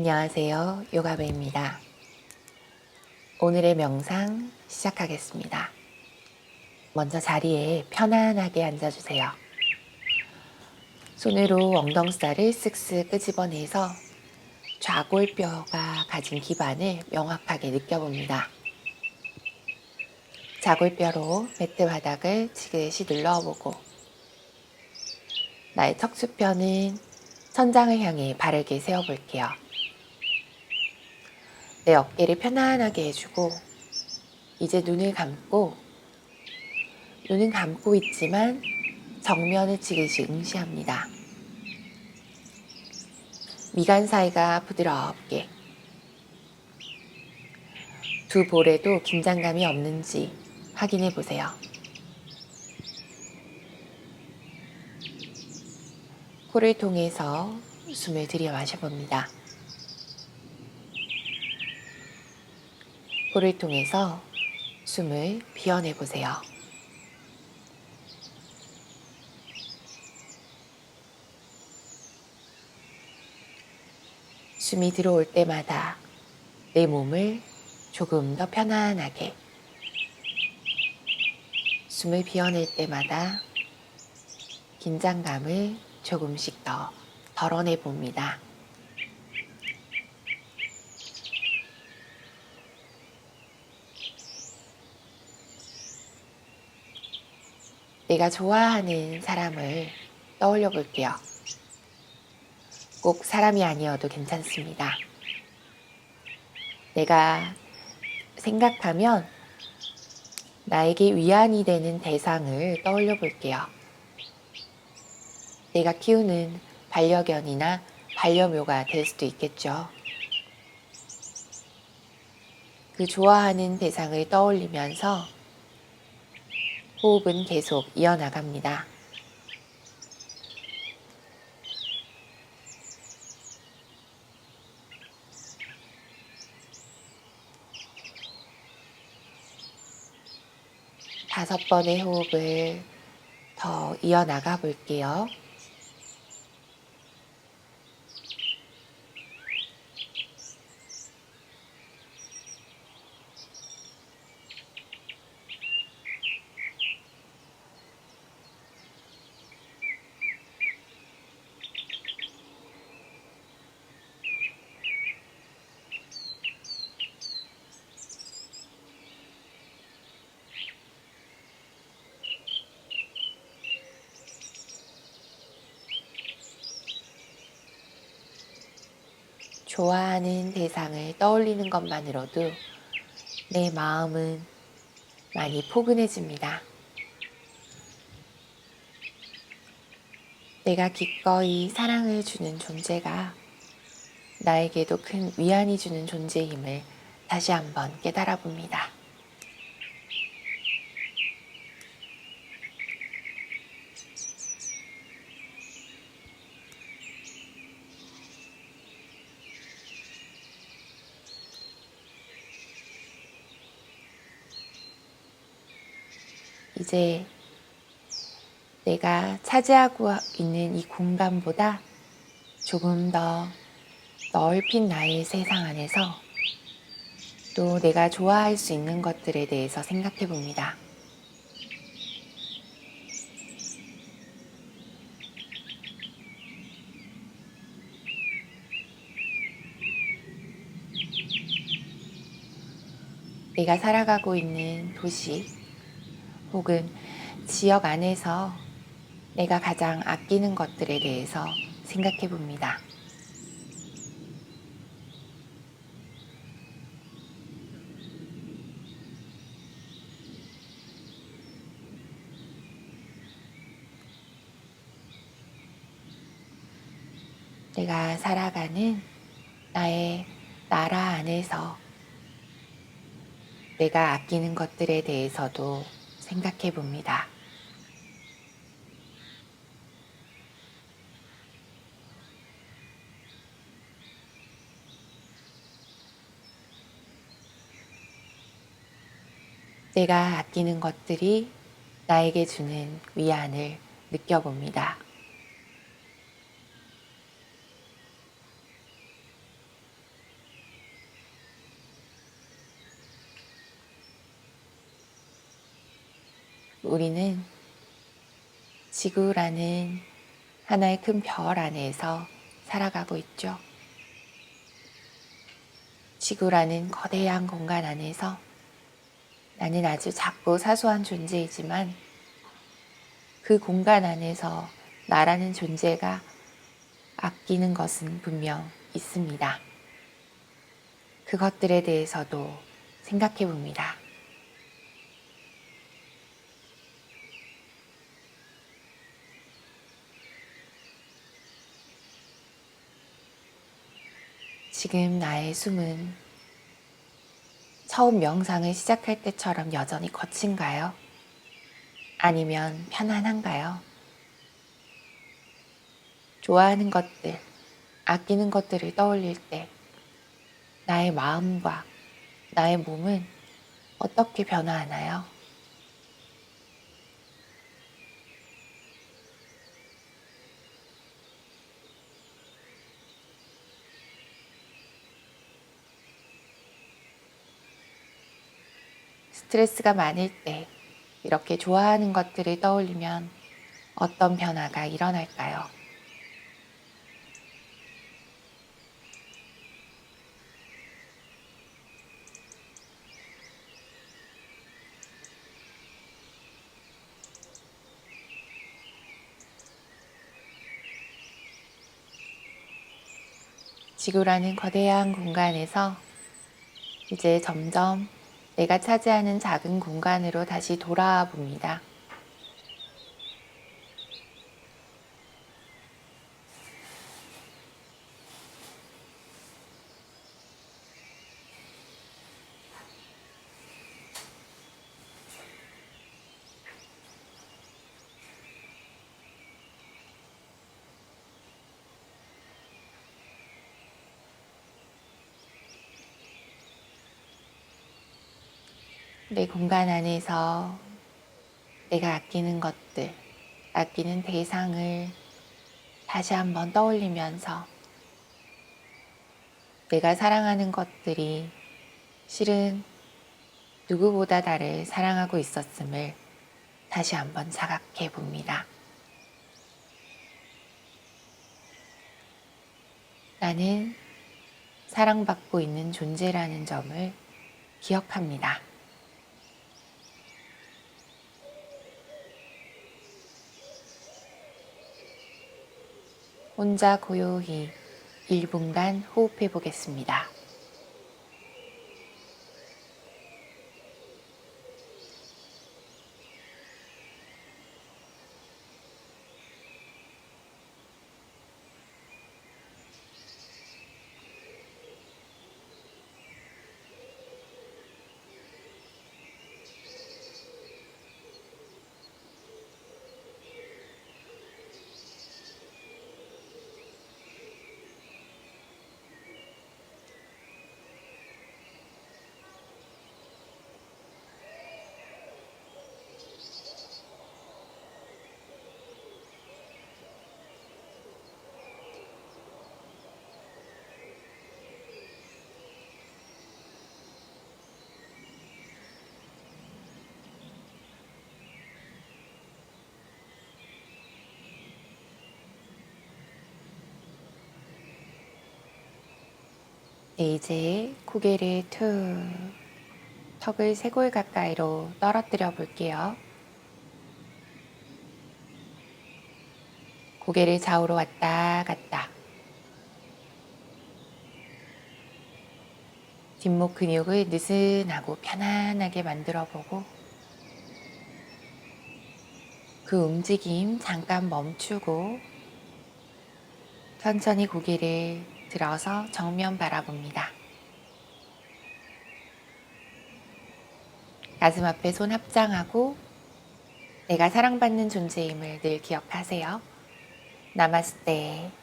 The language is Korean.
안녕하세요. 요가베입니다. 오늘의 명상 시작하겠습니다. 먼저 자리에 편안하게 앉아주세요. 손으로 엉덩살을 쓱쓱 끄집어내서 좌골뼈가 가진 기반을 명확하게 느껴봅니다. 자골뼈로 매트 바닥을 지그시 눌러보고 나의 척추뼈는 천장을 향해 바르게 세워볼게요. 내 어깨를 편안하게 해주고 이제 눈을 감고 눈은 감고 있지만 정면을 지그시 응시합니다. 미간 사이가 부드럽게 두 볼에도 긴장감이 없는지 확인해 보세요. 코를 통해서 숨을 들여 마셔봅니다. 코를 통해서 숨을 비워내 보세요. 숨이 들어올 때마다 내 몸을 조금 더 편안하게 숨을 비워낼 때마다 긴장감을 조금씩 더 덜어내 봅니다. 내가 좋아하는 사람을 떠올려 볼게요. 꼭 사람이 아니어도 괜찮습니다. 내가 생각하면 나에게 위안이 되는 대상을 떠올려 볼게요. 내가 키우는 반려견이나 반려묘가 될 수도 있겠죠. 그 좋아하는 대상을 떠올리면서 호흡은 계속 이어나갑니다. 다섯 번의 호흡을 더 이어나가 볼게요. 좋아하는 대상을 떠올리는 것만으로도 내 마음은 많이 포근해집니다. 내가 기꺼이 사랑을 주는 존재가 나에게도 큰 위안이 주는 존재임을 다시 한번 깨달아 봅니다. 이제 내가 차지하고 있는 이 공간보다 조금 더 넓힌 나의 세상 안에서 또 내가 좋아할 수 있는 것들에 대해서 생각해 봅니다. 내가 살아가고 있는 도시 혹은 지역 안에서 내가 가장 아끼는 것들에 대해서 생각해 봅니다. 내가 살아가는 나의 나라 안에서 내가 아끼는 것들에 대해서도 생각해 봅니다. 내가 아끼는 것들이 나에게 주는 위안을 느껴봅니다. 우리는 지구라는 하나의 큰 별 안에서 살아가고 있죠. 지구라는 거대한 공간 안에서 나는 아주 작고 사소한 존재이지만 그 공간 안에서 나라는 존재가 아끼는 것은 분명 있습니다. 그것들에 대해서도 생각해 봅니다. 지금 나의 숨은 처음 명상을 시작할 때처럼 여전히 거친가요? 아니면 편안한가요? 좋아하는 것들, 아끼는 것들을 떠올릴 때 나의 마음과 나의 몸은 어떻게 변화하나요? 스트레스가 많을 때 이렇게 좋아하는 것들을 떠올리면 어떤 변화가 일어날까요? 지구라는 거대한 공간에서 이제 점점 내가 차지하는 작은 공간으로 다시 돌아와 봅니다. 내 공간 안에서 내가 아끼는 것들, 아끼는 대상을 다시 한번 떠올리면서 내가 사랑하는 것들이 실은 누구보다 나를 사랑하고 있었음을 다시 한번 자각해 봅니다. 나는 사랑받고 있는 존재라는 점을 기억합니다. 혼자 고요히 1분간 호흡해 보겠습니다. 네, 이제 고개를 툭 턱을 쇄골 가까이로 떨어뜨려 볼게요. 고개를 좌우로 왔다 갔다. 뒷목 근육을 느슨하고 편안하게 만들어 보고 그 움직임 잠깐 멈추고 천천히 고개를 들어서 정면 바라봅니다. 가슴 앞에 손 합장하고 내가 사랑받는 존재임을 늘 기억하세요. 나마스테.